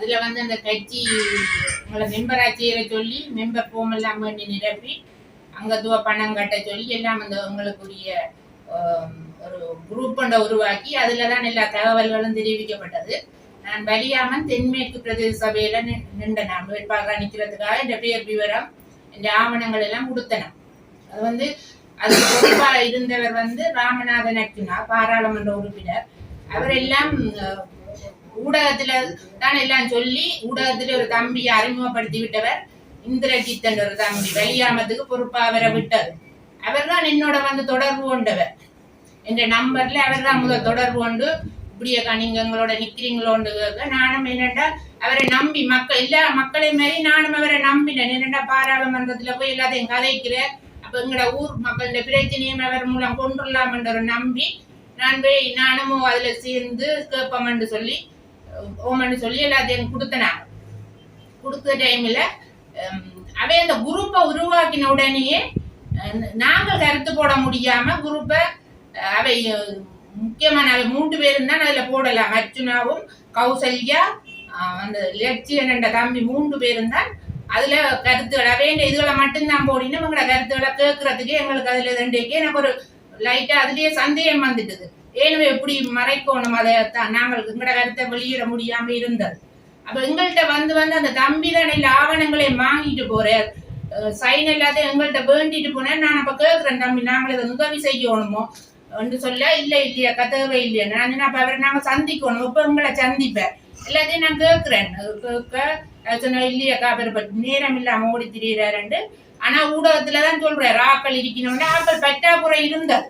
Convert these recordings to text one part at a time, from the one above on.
அதுல வந்து அந்த கட்சி உங்களை மெம்பராக சேர சொல்லி மெம்பர் ஃபார்ம் எல்லாம் வேண்டி நிரப்பி அங்கத்துவ பணம் கட்ட சொல்லி எல்லாம் அந்த உங்களுக்குரிய ஒரு குரூப் ஒன்றை உருவாக்கி அதில் தான் எல்லா தகவல்களும் தெரிவிக்கப்பட்டது. நான் வலியாமன் தென்மேற்கு பிரதேச சபையில நின்ற நான் வேட்பாளராக நிற்கிறதுக்காக இந்த பேர் விவரம் இந்த ஆவணங்கள் எல்லாம் கொடுத்தன அது வந்து அது பொறுப்பாக இருந்தவர் வந்து ராமநாதன் அக்கினா பாராளுமன்ற உறுப்பினர். அவர் எல்லாம் ஊடகத்துல தான் எல்லாம் சொல்லி ஊடகத்துல ஒரு தம்பியை அறிமுகப்படுத்தி விட்டவர் இந்திரஜித்தன் ஒரு தம்பி வெளியாமத்துக்கு பொறுப்பா அவரை விட்டது. அவர் தான் என்னோட வந்து தொடர்பு கொண்டவர். என்ற நம்பர்ல அவர் தான் முதல் தொடர்பு கொண்டு இப்படியக்கா நீங்க எங்களோட நிக்கிறீங்களோண்டு நானும் என்னடா அவரை நம்பி மக்கள் எல்லா மக்களையும் மாதிரி நானும் அவரை நம்பினேன். என்னடா பாராளுமன்றத்துல போய் எல்லாத்தையும் கதைக்கிற அப்ப எங்கட ஊர் மக்களோட பிரச்சனையும் அவர் மூலம் கொண்டுடலாம் என்ற ஒரு நம்பி நான் போய் நானும் அதுல சேர்ந்து கேட்போம்னு சொல்லி ஓமன்னு சொல்லி எல்லாத்தையும் கொடுத்தனா கொடுத்த டைமில் அவை அந்த குரூப்பை உருவாக்கின உடனேயே நாங்கள் கருத்து போட முடியாம குரூப்பை அவை முக்கியமான அவை மூன்று பேரும் தான் அதில் போடலாம். அர்ஜுனாவும் கௌசல்யா அந்த லட்சியன் என்ற தம்பி மூன்று பேரும் தான் அதுல கருத்துக்கள் அவைண்ட இதுகளை மட்டும்தான் போடினோம். எங்களோட கருத்துக்களை கேட்கறதுக்கு எங்களுக்கு அதுல ரெண்டுக்கே எனக்கு ஒரு லைட்டா அதுலயே சந்தேகம் வந்துட்டுது. ஏனும் எப்படி மறைக்கணும் அதை நாங்கள் எங்களோட கருத்தை வெளியிட முடியாம இருந்தது. அப்ப எங்கள்கிட்ட வந்து வந்து அந்த தம்பி தான் இல்ல ஆவணங்களை வாங்கிட்டு போறார். சைன் எல்லாத்தையும் எங்கள்கிட்ட வேண்டிட்டு போனேன் நான் அப்ப கேட்கிறேன் தம்பி நாங்கள் இதை உதவி செய்யணுமோ? என்று சொல்ல இல்ல இல்லையா கதவை இல்லையா நான் அப்ப அவரை நாங்க சந்திக்கணும். இப்ப எங்களை சந்திப்பேன் எல்லாத்தையும் நான் கேட்கிறேன் கேட்க சொன்ன இல்லையாக்கா அவர் நேரம் இல்லாம ஓடி திரியிறாருண்டு ஆனா ஊடகத்துலதான் சொல்றாரு ஆக்கள் இருக்கணும்னா. ஆக்கள் பற்றாக்குறை இருந்தது.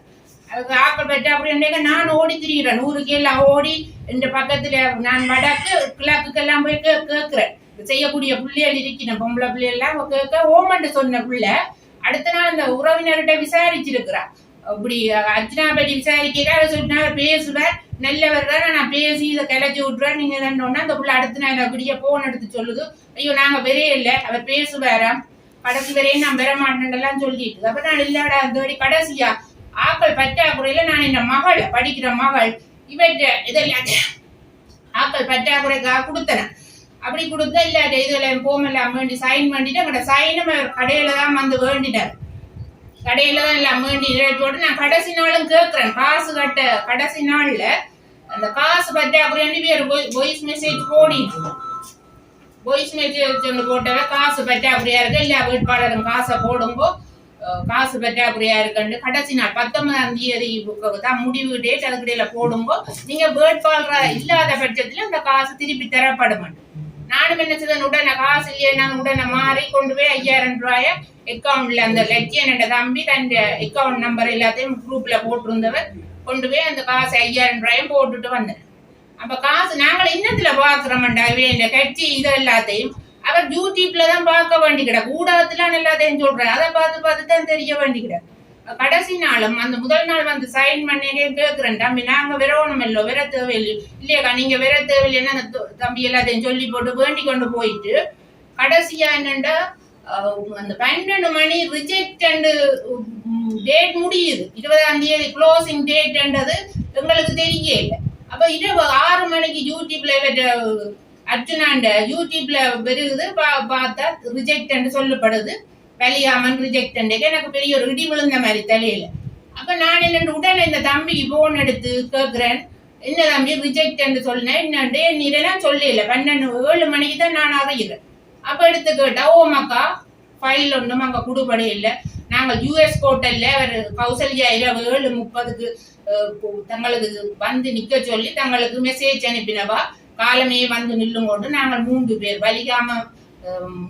ஆக்கள் அப்படி என்னங்க நான் ஓடி திரிகிறேன். நூறு எல்லாம் ஓடி இந்த பக்கத்துல நான் வடக்கு கிழக்குக்கெல்லாம் போய் கே கேட்கிறேன். செய்யக்கூடிய பிள்ளைகள் இருக்கிறேன் பொம்பளை பிள்ளைகள் எல்லாம் கேட்க ஓமன்ட்டு சொன்ன பிள்ளை அடுத்த நாள் அந்த உறவினர்கிட்ட விசாரிச்சிருக்கிறான் அப்படி அர்ச்சனா பற்றி விசாரிக்கிறார் சொன்னார் அவர் பேசுவார் நல்லவர் தான். நான் பேசி இதை கிளச்சி விட்டுறேன். நீங்க தானே அந்த பிள்ளை அடுத்த நாள் அப்படியே போன் எடுத்து சொல்லுது. ஐயோ நாங்க வரே இல்லை. அவர் பேசுவாராம். கடைசி வரையும் நான் பெற மாட்டேன்லாம் சொல்லிட்டு. அப்ப நான் இல்லாடா அந்த கடைசியா? ஆக்கள் பற்றாக்குறையில நான் இந்த மகள் படிக்கிற மகள் இவற்றை இதெல்லாம் ஆக்கள் பற்றாக்குறைக்காக கொடுத்தனேன் அப்படி கொடுத்தா இல்லாத இதுல போமெல்லாம் வேண்டி சைன் பண்ணிட்டு அங்கட சைனும் அவர் கடையில தான் வந்து வேண்டிட்டார். கடையில தான் எல்லாம் வேண்டி போட்டு நான் கடைசி நாளும் கேட்குறேன். காசு கட்ட கடைசி நாள்ல அந்த காசு பற்றாக்குறைன்னு வேறு வாய்ஸ் மெசேஜ் போடிட்டு வாய்ஸ் மெசேஜ் ஒன்று போட்டவ காசு பற்றாக்குறையாக இருக்கு இல்லையா வேட்பாளரும் காசை போடும்போ காசு பற்றாக்குறையா இருக்குன்னு கடைசி நாள் பத்தொன்பதாம் தேதி தான் முடிவு டேட் அதுக்கிடையில போடும்போ நீங்க வேட்பாளரா இல்லாத பட்சத்துல அந்த காசு திருப்பி தரப்படும் நானும் என்ன செய்தேன் உடனே காசு இல்லையே நான் உடனே மாறி கொண்டு போய் ஐயாயிரம் ரூபாய அக்கௌண்ட்ல அந்த லட்சியனோட தம்பி தன் அக்கௌண்ட் நம்பர் எல்லாத்தையும் குரூப்ல போட்டிருந்தவர் கொண்டு போய் அந்த காசு ஐயாயிரம் ரூபாயும் போட்டுட்டு வந்தேன். அப்ப காசு நாங்கள் இன்னத்துல பாக்குறோம்டா இந்த கட்சி இது எல்லாத்தையும். அவர் யூடியூப்ல தான் பார்க்க வேண்டி கிடக்கு. ஊடகத்துல எல்லாத்தையும் சொல்றேன். அதை பார்த்து பார்த்து தான் தெரிய வேண்டி கிடக்கு. கடைசி நாளும் அந்த முதல் நாள் வந்து சைன் பண்ணி கேட்கிறேன் தம்பி நாங்க விரவணும் இல்லோ விர தேவையில்லை. இல்லையாக்கா நீங்க விர தேவையில்லைன்னு அந்த தம்பி எல்லாத்தையும் சொல்லி போட்டு வேண்டி கொண்டு போயிட்டு கடைசியா என்னண்டா அந்த பன்னெண்டு மணி ரிஜெக்ட் அண்டு டேட் முடியுது. இருபதாம் தேதி க்ளோசிங் டேட்ன்றது எங்களுக்கு தெரியல அப்ப இரவு ஆறு மணிக்கு யூடியூப்ல இவற்ற அர்ஜுனாண்ட யூடியூப்ல பெருகுது பா- பார்த்தா ரிஜெக்ட் சொல்லப்படுது. வெளியாமன் ரிஜெக்ட் எனக்கு பெரிய ஒரு இடி விழுந்த மாதிரி தலையில. அப்ப நான் என்ன உடனே இந்த தம்பிக்கு போன் எடுத்து கேட்கிறேன் என்ன தம்பி ரிஜெக்ட் என்று சொன்னேன். என்னண்டு இதெல்லாம் சொல்லல பன்னெண்டு ஏழு மணிக்கு தான் நான் அறிகிறேன். அப்ப எடுத்து கேட்டா ஓமாக்கா ஃபைல் ஒன்றும் அங்கே குடுபடி இல்லை. நாங்கள் யூஎஸ் கோட்டல்ல அவர் கௌசல்யா இரவு ஏழு முப்பதுக்கு தங்களுக்கு வந்து நிற்க சொல்லி தங்களுக்கு மெசேஜ் அனுப்பினவா? காலமே வந்து நில்லும் கொண்டு நாங்கள் மூன்று பேர். வலிகாம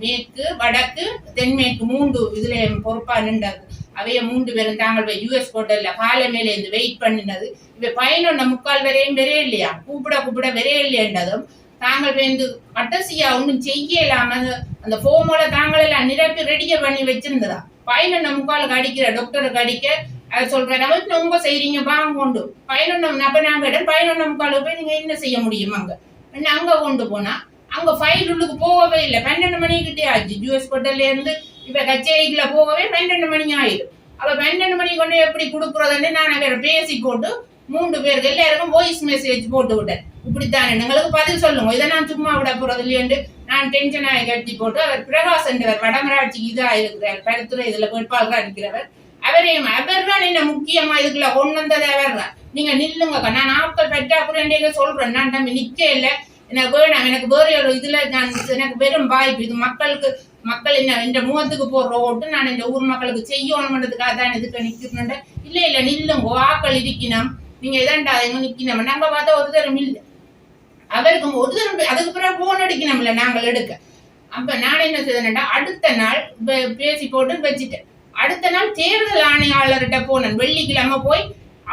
மேற்கு வடக்கு தென்மேற்கு மூன்று இதுல பொறுப்பா நின்றது. அவைய மூன்று பேரும் தாங்கள் போய் யூஎஸ் ஹோட்டல்ல காலை மேல இருந்து வெயிட் பண்ணினது. இவ பயனொன்ன முக்கால் வரையும் வரே இல்லையா கூப்பிட கூப்பிட வரே இல்லையன்றதும் தாங்கள் வந்து அட்டசியா ஒன்றும் செய்யலாம அந்த- அந்த ஃபோமோல தாங்கள் எல்லாம் நிரப்பி ரெடியா பண்ணி வச்சிருந்ததா? பயனொன்ன முக்காலுக்கு அடிக்கிற டாக்டருக்கு அடிக்க அவர் சொல்றாரு அவருக்கு ரொம்ப செய்றீங்க வாங்க கொண்டு பயனுள்ள அப்ப நாங்க இடம் பயனொன்ன முக்காலுக்கு போய் நீங்க என்ன செய்ய முடியும் அங்க? என்ன அங்க கொண்டு போனா? அங்க ஃபைல் உள்ளுக்கு போகவே இல்லை. பன்னெண்டு மணிக்கிட்டே ஆச்சு. ஜூஎஸ் ஹோட்டல்ல இருந்து இப்ப கச்சேரிக்குள்ள போகவே பன்னெண்டு மணி ஆயிடும். அப்ப பன்னெண்டு மணி கொண்டு எப்படி கொடுக்குறதுன்னு நான் அங்க பேசி போட்டு மூன்று பேருக்கு எல்லாருக்கும் வாய்ஸ் மெசேஜ் போட்டு விட்டேன். இப்படித்தான்? எங்களுக்கு பதில் சொல்லுங்க. இதை நான் சும்மா விட போறது இல்லையென்று நான் டென்ஷன் ஆகி கட்டி போட்டு அவர் பிரகாஷ் என்றவர் வடமராட்சி இதா இருக்கிறார். கருத்துறை இதுல வேட்பாளராக இருக்கிறவர். அவரையும் அவர் தான் என்ன முக்கியமா இதுக்குள்ள கொண்டு வந்தது அவர் தான் நீங்க நில்லுங்க நான் பெற்ற அப்படின்னு சொல்றேன் நான் தம்பி நிக்க இல்லை. எனக்கு வேணாம். எனக்கு வேறு ஒரு இதுல நான் எனக்கு வெறும் வாய்ப்பு. இது மக்களுக்கு மக்கள் என்ன இந்த முகத்துக்கு போடுற ஓட்டு நான் இந்த ஊர் மக்களுக்கு செய்யணுன்றதுக்காக தான் இதுக்கு நிக்கிறேன் இல்ல இல்ல நில்லுங்கோ. ஆக்கள் இருக்கணும். நீங்க இதாண்டா எங்க நிக்கணும். நாங்க பார்த்தா ஒரு தரம் இல்லை. அவருக்கு ஒரு தரம் அதுக்கு பிறகு போன் அடிக்கணும்ல நாங்கள் எடுக்க. அப்ப நான் என்ன செய்தேன்டா அடுத்த நாள் பேசி போட்டு வச்சுட்டேன். அடுத்த நாள் தேர்தல் ஆணையாளர்கிட்ட போனேன். வெள்ளிக்கிழமை போய்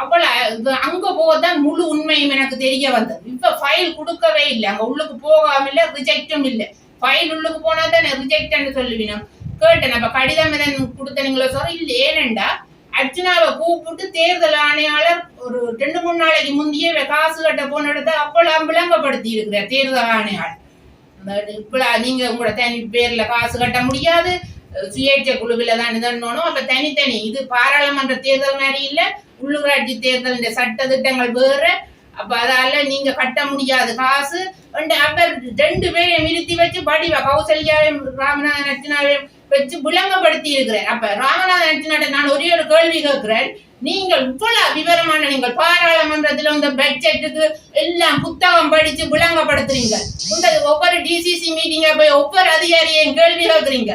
அவ்வளவு அங்க போகத்தான் முழு உண்மையும் எனக்கு தெரிய வந்தது. இப்ப ஃபைல் கொடுக்கவே இல்லை. அங்க உள்ளுக்கு போகாம இல்ல ரிஜெக்டும் இல்ல. ஃபைல் உள்ளுக்கு போனா தானே ரிஜெக்ட்னு சொல்லுவீங்க. கேட்டேன். அப்ப கடிதம் எதன் கொடுத்தனீங்களோ சொல்ற இல்ல ஏனண்டா? அர்ஜுனாவை கூப்பிட்டு தேர்தல் ஆணையாளர் ஒரு ரெண்டு மூணு நாளைக்கு முந்தையே காசு கட்ட போன இடத்த அப்பெல்லாம் விளங்கப்படுத்தி இருக்கிறார் தேர்தல் ஆணையாளர். அந்த நீங்க உங்களோட தனி பேர்ல காசு கட்ட முடியாது. சுயேட்சை குழுவில தான் இதன்னோனும் அப்ப தனித்தனி இது பாராளுமன்ற தேர்தல் மாதிரி இல்லை. உள்ளூராட்சி தேர்தல் இந்த சட்ட திட்டங்கள் வேறு. அப்ப அதால நீங்க கட்ட முடியாது காசு. ரெண்டு அவர் ரெண்டு பேரையும் நிறுத்தி வச்சு படிவா கௌசல்யாவையும் ராமநாத நச்சினாவையும் வச்சு விளங்கப்படுத்தி இருக்கிறேன். அப்ப ராமநாத நச்சினாட்ட நான் ஒரே ஒரு கேள்வி கேட்கிறேன். நீங்கள் இவ்வளவு விவரமான நீங்கள் பாராளுமன்றத்தில் இந்த பட்ஜெட்டுக்கு எல்லாம் புத்தகம் படிச்சு விளங்கப்படுத்துறீங்க. இந்த ஒவ்வொரு டிசிசி மீட்டிங்க போய் ஒவ்வொரு அதிகாரியையும் கேள்வி கேட்குறீங்க.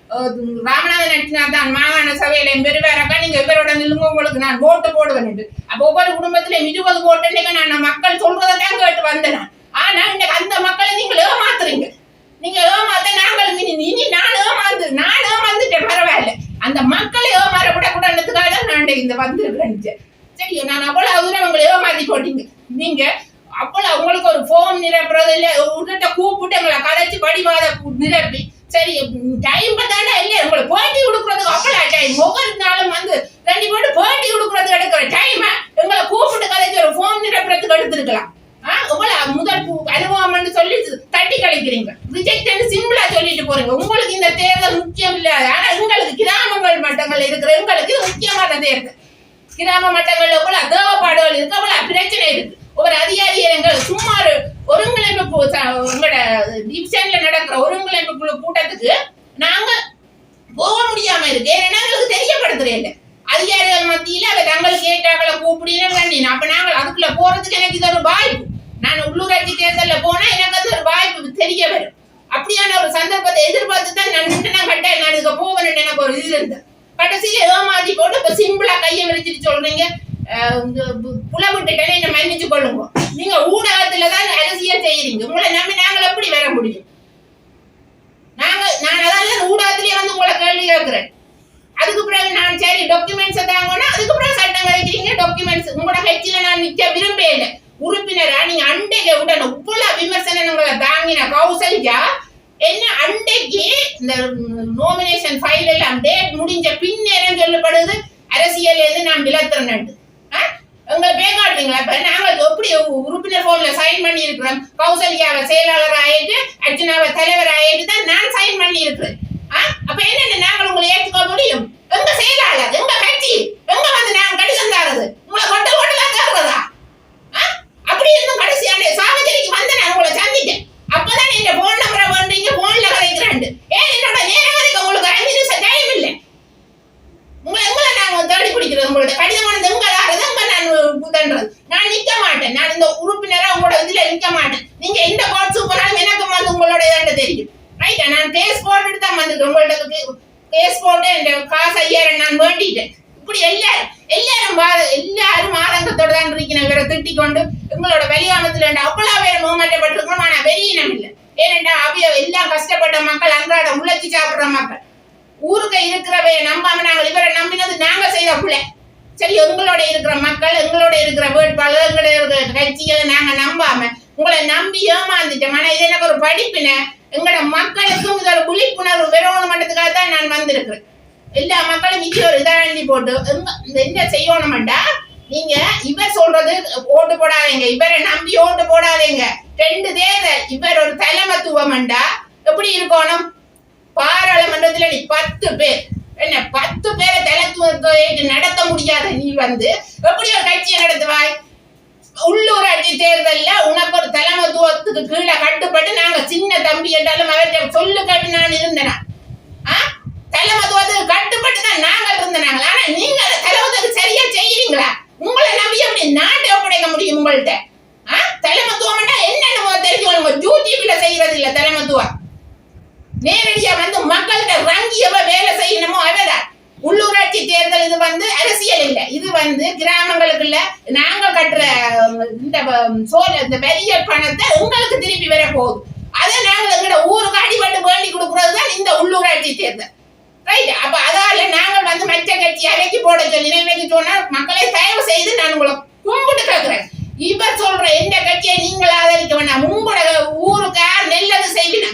ராமநாதன் அட்டினா தான் மாகாண சபையில பெருவேறக்கா நீங்க இவரோட நிலுங்க உங்களுக்கு நான் ஓட்டு போடுவேன் அப்போ ஒவ்வொரு குடும்பத்திலையும் இருபது ஓட்டு நான் மக்கள் சொல்றதை தான் கேட்டு வந்தேன் ஆனா இன்னைக்கு அந்த மக்களை நீங்கள் ஏமாத்துறீங்க. நீங்க ஏமாத்த நாங்கள் இனி இனி நான் ஏமாந்து நான் ஏமாந்துட்டேன் பரவாயில்ல. அந்த மக்களை ஏமாற விடக்கூடாதுக்காக தான் நான் இந்த வந்திருக்கிறேன் சரி நான் அவ்வளவு தூரம் உங்களை ஏமாத்தி போட்டீங்க நீங்க அப்போல்லாம் உங்களுக்கு ஒரு ஃபோன் நிரப்புறது இல்லை உங்கள்கிட்ட கூப்பிட்டு எங்களை கதைச்சு படிவாத நிரப்பி சரி டைம் பார்த்தாண்டா இல்ல உங்களை போட்டி கொடுக்கறதுக்கு அப்பளா டைம் ஒவ்வொரு நாளும் வந்து ரெண்டு போட்டு போட்டி கொடுக்கறதுக்கு எடுக்கிற டைம் எங்களை கூப்பிட்டு கதைக்கு ஒரு ஃபோன் நிரப்புறதுக்கு எடுத்துருக்கலாம். உங்களை முதல் அனுபவம்னு சொல்லி தட்டி கழிக்கிறீங்க. ரிஜெக்ட் சிம்பிளா சொல்லிட்டு போறீங்க. உங்களுக்கு இந்த தேர்தல் முக்கியம் இல்லாத ஆனா எங்களுக்கு கிராமங்கள் மட்டங்கள் இருக்கிற எங்களுக்கு இது முக்கியமான தேர்தல். கிராம மட்டங்கள்ல கூட இருக்கு அவ்வளவு பிரச்சனை இருக்கு ஒரு அதிகாரி எங்கள் சும்மா ஒரு ஒருங்கிணைப்பு கு- ச- உங்களோட டிவிஷன்ல நடக்கிற ஒருங்கிணைப்பு அதிகாரிகளுக்கு நாங்க போக முடியாம இருக்கு. ஏன்னா எங்களுக்கு தெரியப்படுத்துறேன் அதிகாரிகள் மத்தியில அவ தங்களுக்கு ஏற்றாக்களை கூப்பிடுறேன் வேண்டின அப்ப நாங்கள் அதுக்குள்ள போறதுக்கு எனக்கு இது ஒரு வாய்ப்பு. நான் உள்ளூராட்சி தேர்தலில் போனா எனக்கு அது ஒரு வாய்ப்பு தெரிய வரும். அப்படியான ஒரு சந்தர்ப்பத்தை எதிர்பார்த்து தான் நான் நின்று நான் கட்டாயம் நான் இதுக்கு போவேன் எனக்கு ஒரு இது இருந்தேன் கடைசியில ஏமாத்தி போட்டு இப்ப சிம்பிளா கையை விரிச்சிட்டு சொல்றீங்க. அஹ் இந்த என்ன மன்னிச்சு கொள்ளுங்க. நீங்க ஊடகத்துல தான் அரசியல் செய்யறீங்க. உங்களை நம்பி நாங்கள் எப்படி வர முடியும்? நாங்க நான் அதான் ஊடகத்திலேயே வந்து உங்களை கேள்வி கேட்கிறேன். அதுக்கு பிறகு நான் சரி டாக்குமெண்ட்ஸ் தாங்கன்னா அதுக்கு பிறகு சட்டம் கழிக்கிறீங்க டாக்குமெண்ட்ஸ் உங்களோட கட்சியில நான் நிக்க விரும்பவே இல்லை. உறுப்பினரா நீங்க அண்டைக்கு உடனே இவ்வளவு விமர்சனங்களை தாங்கின கௌசல்யா என்ன அண்டைக்கு இந்த நோமினேஷன் ஃபைல் எல்லாம் டேட் முடிஞ்ச பின்னேரம் சொல்லப்படுது. அரசியல் எது? நான் விலத்துறேன் உங்களை பேக்காட்டுறீங்களா இப்ப நாங்கள் எப்படி உறுப்பினர் போன்ல சைன் பண்ணி இருக்கிறோம் கௌசல்யாவை செயலாளர் ஆயிட்டு அர்ஜுனாவை தலைவர் ஆயிட்டு தான் நான் சைன் பண்ணி இருக்கிறேன் அப்ப என்ன நாங்கள் உங்களை ஏற்றுக்க முடியும்? எங்க செயலாளர் எங்க கட்சி எங்க வந்து நாங்க கடிதம் தாரது உங்களை கொட்ட கொட்டலாம் தர்றதா? அப்படி இருந்தும் கடைசியான சாவச்சேரிக்கு வந்து நான் உங்களை சந்திட்டேன் அப்பதான் நீங்க போன் நம்பரை பண்றீங்க போன்ல கலைக்கிறேன் ஏன் என்னோட நேரம் வரைக்கும் உங்களுக்கு அஞ்சு நிமிஷம் டைம் இல்லை? உங்களை எங்களை நாங்க தேடி பிடிக்கிறது உங்களோட கடிதமானது எங்க ஆறுது எங்க நான் புதன்றது நான் நிக்க மாட்டேன் நான் இந்த உறுப்பினரா உங்களோட இதுல இருக்க மாட்டேன். நீங்க எந்த கோட் சூப்பராலும் எனக்கு வந்து உங்களோட இதாண்ட தெரியும். ரைட்டா நான் கேஸ் போட்டுட்டு தான் வந்திருக்கேன். உங்கள்ட்ட கேஸ் போட்டு இந்த காசு ஐயாயிரம் நான் வேண்டிட்டேன். இப்படி எல்லாரும் எல்லாரும் எல்லாரும் ஆதங்கத்தோட தான் இருக்கிற இவரை திட்டிக் கொண்டு உங்களோட வெளியாமத்துல அவ்வளவு பேர் மூமாட்டப்பட்டிருக்கணும் ஆனா வெறியினம் இல்லை. ஏனென்றா அவைய எல்லாம் கஷ்டப்பட்ட மக்கள் அன்றாட உழைச்சி சாப்பிடுற மக்கள். ஊருக்கு இருக்கிறவைய நம்பாம நாங்கள் இவரை நம்பினது நாங்க செய்த பிள்ளை சரி எங்களோட இருக்கிற மக்கள் எங்களோட இருக்கிற வேட்பாளர் எங்களோட இருக்கிற கட்சிகளை நாங்க நம்பாம உங்களை நம்பி ஏமாந்துட்டேன் ஆனா இது எனக்கு ஒரு படிப்பினை. எங்களோட மக்களுக்கும் இதோட விழிப்புணர்வு பெறணுமன்றதுக்காக தான் நான் வந்திருக்கிறேன். எல்லா மக்களும் இது ஒரு இதை வேண்டி போட்டு எங்க- இந்த என்ன செய்யணும்டா நீங்க இவர் சொல்றது ஓட்டு போடாதீங்க. இவரை நம்பி ஓட்டு போடாதீங்க. ரெண்டு தேர்தல் இவர் ஒரு தலைமத்துவம்டா எப்படி இருக்கணும்? பாராளுமன்றத்துல நீ பத்து பேர். என்ன பத்து பேரை தலைத்துவத்தை நடத்த முடியாது. வந்து எப்படி ஒரு கட்சியை நடத்துவாய்? உள்ளூராட்சி தேர்தல்ல உனக்கு ஒரு தலைமத்துவத்துக்கு கீழே கட்டுப்பட்டு நாங்க சின்ன தம்பி என்றாலும் அவர்கிட்ட சொல்லு கேட்டு நான் இருந்தேனா? ஆ? தலைமத்துவத்துக்கு கட்டுப்பட்டு தான் நாங்கள் இருந்தனாங்களா? ஆனா நீங்க அந்த சரியா செய்யறீங்களா? உங்களை நம்பி எப்படி நாட்டை ஒப்படைக்க முடியும் உங்கள்ட்ட? என்ன தலைமத்துவம்னா என்னன்னு தெரிஞ்சுக்கணும் யூடியூப்ல செய்யறது இல்ல தலைமத்துவம். நேரடியா வந்து மக்கள்கிட்ட ரங்கியவ வேலை செய்யணுமோ அவதான் உள்ளூராட்சி தேர்தல் இது வந்து அரசியல் இல்ல. இது வந்து கிராமங்களுக்குள்ள நாங்க கட்டுற இந்த சோழ இந்த பெரிய பணத்தை உங்களுக்கு திருப்பி வர போகுது. அதை நாங்கள் எங்கட ஊருக்கு அடிபட்டு வேண்டி கொடுக்கறது தான் இந்த உள்ளூராட்சி தேர்தல். ரைட் அப்ப அதால நாங்கள் வந்து மற்ற கட்சி அவைக்கு போட சொல்லி இன்னைக்கு சொன்னா மக்களை தயவு செய்து நான் உங்களை கும்பிட்டு கேட்கிறேன் இவர் சொல்ற எந்த கட்சியை நீங்கள் ஆதரிக்க வேண்டாம். உங்களோட ஊருக்கு யார் நல்லது செய்வினா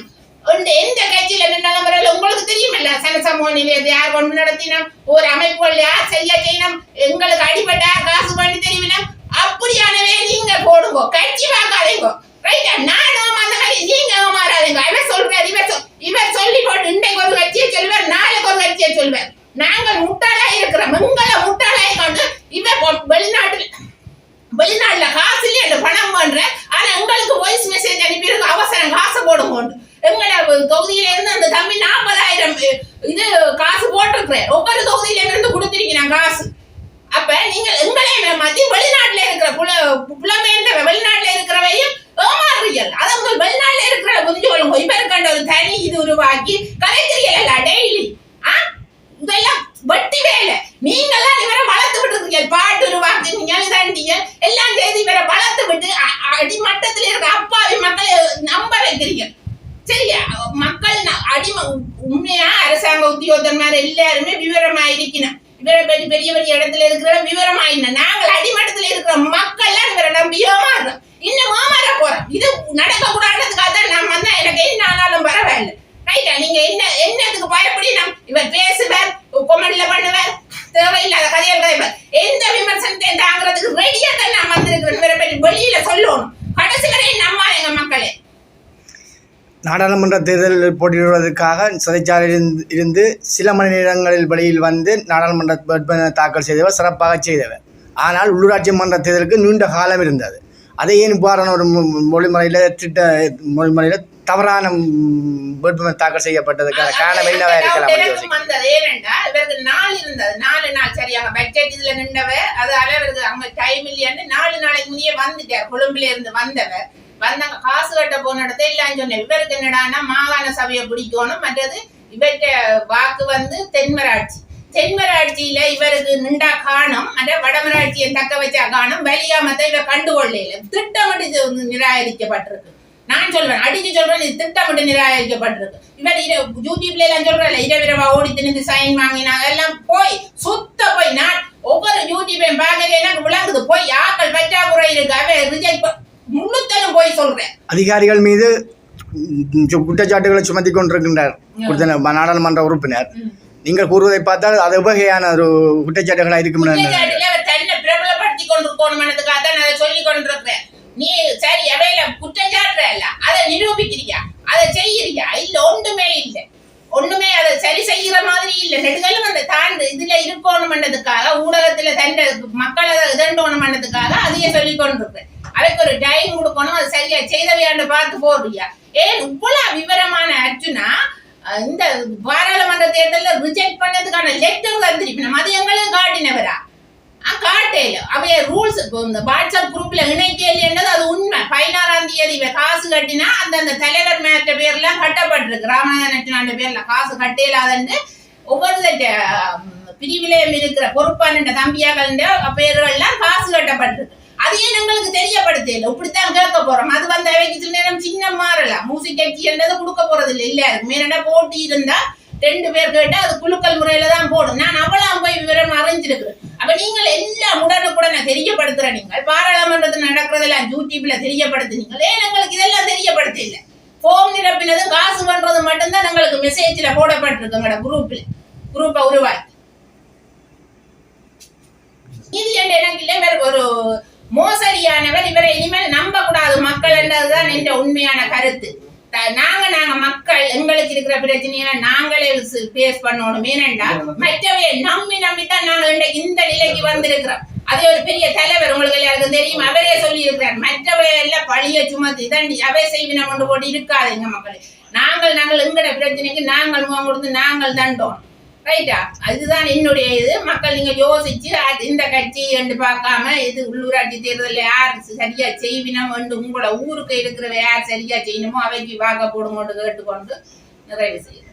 எந்த கட்சியில நின்னாலும் பரவாயில்ல உங்களுக்கு தெரியுமில்ல சனசமூக நிலையத்தை யார் கொண்டு நடத்தினோம் ஒரு அமைப்புகள் யார் செய்ய செய்யணும் எங்களுக்கு அடிபட்டா காசு பண்ணி தெரிவினம் அப்படியானவே நீங்க போடுங்க கட்சி பார்க்காதீங்க ரைட்டா நானும் அந்த மாதிரி நீங்க மாறாதீங்க இவர் சொல்றாரு இவர் இவர் சொல்லி போட்டு இன்றைக்கு ஒரு கட்சியை சொல்லுவார் நாளைக்கு ஒரு கட்சியை சொல்லுவார் நாங்கள் முட்டாளா இருக்கிறோம் உங்களை முட்டாளாய் கொண்டு இவர் வெளிநாட்டில் வெளிநாட்டுல காசுலயே அந்த பணம் பண்ற ஆனா உங்களுக்கு வாய்ஸ் மெசேஜ் அனுப்பியிருக்கு அவசரம் காசு போடுங்க எங்களோட தொகுதியில இருந்து அந்த தம்பி நாற்பதாயிரம் இது காசு போட்டிருக்கிறேன் ஒவ்வொரு தொகுதியில இருந்து கொடுத்துருக்கீங்க காசு. அப்ப நீங்க எங்களே மத்தி வெளிநாட்டுல இருக்கிற புல புலமேந்த வெளிநாட்டுல இருக்கிறவையும் ஏமாறுறீர்கள். அதை உங்கள் வெளிநாட்டுல இருக்கிற புரிஞ்சு கொள்ளுங்க. இப்ப இருக்கின்ற ஒரு தனி இது உருவாக்கி கலைக்கிறீங்களா டெய்லி ஆ? இதெல்லாம் வெட்டி வேலை. நீங்களாம் இவரை வளர்த்து விட்டுருக்கீங்க பாட்டு உருவாக்குறீங்க இதாண்டீங்க. எல்லாம் செய்து இவரை வளர்த்து விட்டு அ- அடிமட்டத்தில் இருக்கிற அப்பாவி மக்களை நம்ப வைக்கிறீங்க சரியா மக்கள் அடிமை அடிம உண்மையா அரசாங்க உத்தியோகத்தன்மார் எல்லாருமே விவரமா இருக்கணும் இவர பெரிய பெரிய பெரிய இடத்துல இருக்கிற விவரமா என்ன நாங்கள் அடிமட்டத்தில் இருக்கிற மக்கள் எல்லாம் இவரை நம்பி ஏமாறுறோம். இன்னும் ஏமாற போறோம். இது நடக்க கூடாதுக்காக தான் நான் வந்தா எனக்கு என்ன ஆனாலும் பரவாயில்ல ரைட்டா நீங்க என்ன என்னத்துக்கு பயப்படி நான் இவர் பேசுவார் கொமெண்ட்ல பண்ணுவார் தேவையில்லாத கதையில் கதைப்பார். எந்த விமர்சனத்தை தாங்கிறதுக்கு ரெடியா தான் நான் வந்திருக்கிறேன். இவரை பற்றி வெளியில சொல்லணும். கடைசி வரையும் நம்ம எங்க மக்களே. நாடாளுமன்ற தேர்தலில் போட்டியிடுவதற்காக சிறைச்சாலையில் இருந்து- சில மணி நேரங்களில் வெளியில் வந்து நாடாளுமன்ற தாக்கல் செய்தவர் சிறப்பாக செய்தவர். ஆனால் உள்ளூராட்சி மன்ற தேர்தலுக்கு நீண்ட காலம் இருந்தது. அதை ஏன் இவ்வாறான ஒரு மொழிமுறையில் திட்ட மொழிமுறையில் தவறான வேட்புமனு தாக்கல் செய்யப்பட்டதுக்கான காரணம் என்னவா இருக்கலாம் இவருக்கு நாள் இருந்தது. நாலு நாள் சரியாக பட்ஜெட் இதுல நின்றவ அதால இவருக்கு அவங்க டைம் இல்லையான்னு நாலு நாளைக்கு முன்னே வந்துட்டார். கொழும்புல இருந்து வந்தவர். வந்தாங்க. காசு கட்ட போன இடத்த இல்லைன்னு சொன்னேன். இவருக்கு என்னடான்னா மாகாண சபையை பிடிக்கணும். மற்றது இவர்கிட்ட வாக்கு வந்து தென்மராட்சி. தென்மராட்சியில இவருக்கு நின்றா காணும். அந்த வடமராட்சியை தக்க வச்சா காணும். வலியாமத்தை இவர் கண்டுகொள்ளையில திட்டமிட்டு வந்து நிராகரிக்கப்பட்டிருக்கு. நான் சொல்றேன். அடிச்சு சொல்றேன். இது திட்டமிட்டு நிராகரிக்கப்பட்டிருக்கு. இவர் இர- யூடியூப்ல எல்லாம் சொல்றேன் இரவிரவா ஓடி திணிந்து சைன் வாங்கினாங்க எல்லாம் போய் சுத்த போய் நான் ஒவ்வொரு யூடியூபையும் பார்க்கல எனக்கு விளங்குது. போய் ஆக்கள் பற்றாக்குறை இருக்கு. அவன் ரிஜெக்ட் முன்னூத்தலும் போய் சொல்றேன். அதிகாரிகள் மீது குற்றச்சாட்டுகளை சுமத்தி கொண்டிருக்கின்றார். கொடுத்த நாடாளுமன்ற உறுப்பினர். நீங்கள் கூறுவதை பார்த்தால் அது உபகையான ஒரு குற்றச்சாட்டுகளாக இருக்கும் தன்னை பிரபலப்படுத்தி கொண்டிருக்கணும்ன்றதுக்காக தான் அதை சொல்லி கொண்டிருக்கிறேன். நீ சரி அவையில குற்றம் சாட்டுறல்ல. அதை நிரூபிக்கிறியா? அதை செய்யறியா? இல்ல ஒன்றுமே இல்லை. ஒண்ணுமே அதை சரி செய்யற மாதிரி இல்ல. நெடுகளும் அந்த தாண்டு இதுல இருக்கணும்ன்றதுக்காக ஊடகத்துல தண்ட மக்களை இதண்டோணும்ன்றதுக்காக அதையே சொல்லி கொண்டிருக்கிறேன். அதுக்கு ஒரு டைம் கொடுக்கணும் அது சரியா செய்தவையாண்டு பார்த்து போடுறியா ஏன் இவ்வளவு விவரமான அர்ஜுனா இந்த பாராளுமன்ற தேர்தலில் ரிஜெக்ட் பண்ணதுக்கான லெட்டர் தந்திருப்பினோம் அது எங்களுக்கு காட்டினவரா? காட்டையில அவைய ரூல்ஸ் இப்போ இந்த வாட்ஸ்அப் குரூப்ல இணைக்கல என்னது அது உண்மை. பதினாறாம் தேதி இவ காசு கட்டினா அந்த அந்த தலைவர் மேற்ற பேர்லாம் கட்டப்பட்டிருக்கு. ராமநாதன் பேர்ல காசு கட்டையிலாதன்னு ஒவ்வொரு பிரிவிலையும் இருக்கிற பொறுப்பான தம்பியாக்கள் பேர்கள்லாம் காசு கட்டப்பட்டிருக்கு. அதையும் எங்களுக்கு தெரியப்படுத்தல இப்படித்தான் கேட்க போறோம். அது வந்த அவைக்கு நேரம் சின்ன மாறலாம் மூசி கட்சி என்றது கொடுக்க போறது இல்லை இல்ல இருக்கு போட்டி இருந்தா ரெண்டு பேர் கேட்டா அது குலுக்கல் முறையில தான் போடும். நான் அவ்வளவு போய் விவரம் அறிஞ்சிருக்கிறேன். அப்ப நீங்கள் எல்லாம் உடனுக்குடனே தெரியப்படுத்துற நீங்கள். பாராளுமன்றத்தில் நடக்கிறதெல்லாம் யூடியூப்ல தெரியப்படுத்துனீங்க ஏன் எங்களுக்கு இதெல்லாம் தெரியப்படுத்த இல்லை? ஃபோம் நிரப்பினதும் காசு பண்றது மட்டும்தான் எங்களுக்கு மெசேஜ்ல போடப்பட்டிருக்கு எங்களோட குரூப்ல குரூப்பை உருவாக்கி. இது என்ற எனக்கு இல்லை ஒரு மோசடியானவர் இவரை இனிமேல் நம்ப கூடாது மக்கள் என்றதுதான் என்ற உண்மையான கருத்து. நாங்க நாங்க மக்கள் எங்களுக்கு இருக்கிற பிரச்சனையை நாங்களே பேஸ் பண்ணணும். ஏனென்றா மற்றவையை நம்பி நம்பித்தான் நாங்க இந்த நிலைக்கு வந்திருக்கிறோம். அதே ஒரு பெரிய தலைவர் உங்களுக்கு எல்லாருக்கும் தெரியும். அவரே சொல்லி இருக்கிறார் மற்றவை எல்லாம் பழிய சுமத்தி தான் அவை செய்வினம் கொண்டு போட்டு இருக்காதுங்க மக்களே. நாங்கள் நாங்கள் எங்கட பிரச்சனைக்கு நாங்கள் முகம் கொடுத்து நாங்கள் தண்டோம். ரைட்டா அதுதான் என்னுடைய இது. மக்கள் நீங்க யோசிச்சு அது இந்த கட்சி என்று பார்க்காம இது உள்ளூராட்சி தேர்தலில் யார் சரியா செய்வினம் என்று உங்களோட ஊருக்கு இருக்கிறவ யார் சரியா செய்யணுமோ அவைக்கு வாங்க போடுங்கன்னு கேட்டுக்கொண்டு நிறைவு செய்யும்